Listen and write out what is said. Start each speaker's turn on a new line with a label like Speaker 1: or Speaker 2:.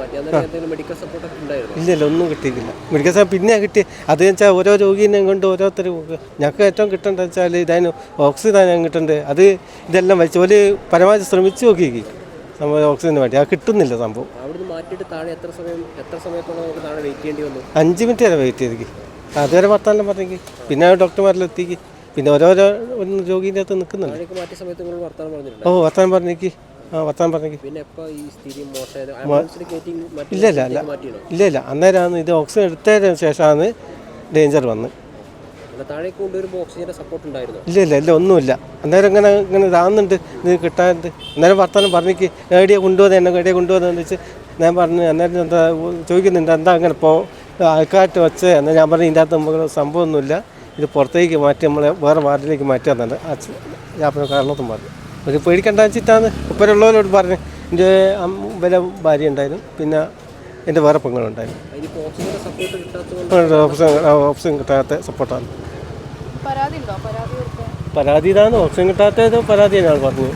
Speaker 1: മാറ്റി. അന്നേരം എന്തെങ്കിലും മെഡിക്കൽ സപ്പോർട്ട് ഒക്കെ ഉണ്ടായിരുന്നു?
Speaker 2: ഇല്ല ഇല്ല ഒന്നും കിട്ടിയിട്ടില്ല. മെഡിക്കൽ സപ്പോർട്ട് പിന്നെ കിട്ടി. അത് വെച്ചാൽ ഓരോ രോഗീനെ കൊണ്ട് ഓരോരുത്തർ ഞങ്ങൾക്ക് ഏറ്റവും കിട്ടേണ്ടത് വെച്ചാൽ ഇതിന് ഓക്സിജൻ ഞാൻ കിട്ടേണ്ടത്. അത് ഇതെല്ലാം വലിച്ച് ഒരു പരമാവധി ശ്രമിച്ചു നോക്കി ഓക്സിജന് വേണ്ടി. അത് കിട്ടുന്നില്ല സംഭവം. അഞ്ച് മിനിറ്റ് വരെ വെയിറ്റ് ചെയ്തേക്ക്. അതുവരെ വർത്താനം പറഞ്ഞേക്ക്. പിന്നെ ഡോക്ടർമാരിലെത്തിക്ക് പിന്നെ ഓരോരോ രോഗീന്റെ അകത്ത് നിൽക്കുന്നുണ്ട് ഓ വർത്താനം പറഞ്ഞേക്ക്. ആ വർത്താനം
Speaker 1: കയറ്റി മാറ്റി
Speaker 2: ഇല്ല ഇല്ല ഇല്ല. ഇല്ല ഇല്ല. അന്നേരമാണ് ഇത് ഓക്സിജൻ എടുത്തതിന് ശേഷമാണ് ഡേഞ്ചർ
Speaker 1: വന്ന്.
Speaker 2: ഇല്ല ഇല്ല ഇല്ല ഒന്നുമില്ല. അന്നേരം ഇങ്ങനെ ഇങ്ങനെ ഇതാകുന്നുണ്ട് ഇത് കിട്ടാനുണ്ട് അന്നേരം വർത്തമാനം പറഞ്ഞിക്ക്. ഏടിയെ കൊണ്ടുപോകുന്നത് എന്നെ ഏടിയെ കൊണ്ടുപോകുന്നതെന്ന് വെച്ച് ഞാൻ പറഞ്ഞു. അന്നേരം എന്താ ചോദിക്കുന്നുണ്ട്. എന്താ അങ്ങനെ ഇപ്പോൾ ആൾക്കാട്ട് വെച്ച്? എന്നാൽ ഞാൻ പറഞ്ഞു ഇതിന്റെ അകത്ത് നമുക്ക് സംഭവമൊന്നുമില്ല. ഇത് പുറത്തേക്ക് മാറ്റി നമ്മളെ വേറെ വാർഡിലേക്ക് മാറ്റാന്നുണ്ട് ഞാൻ കാരണത്തും പറഞ്ഞു ഒരു പേടിക്കണ്ട വെച്ചിട്ടാണ് ഉപ്പരുള്ളവരോട് പറഞ്ഞു എന്റെ വില ഭാര്യ ഉണ്ടായിരുന്നു പിന്നെ എന്റെ വേറെ പെങ്ങളുണ്ടായിരുന്നു ഓപ്ഷൻ കിട്ടാത്ത സപ്പോർട്ടാണ്.
Speaker 3: പരാതി
Speaker 2: ഇതാണ് ഓപ്ഷൻ കിട്ടാത്തത് പരാതി ഞാൻ പറഞ്ഞത്.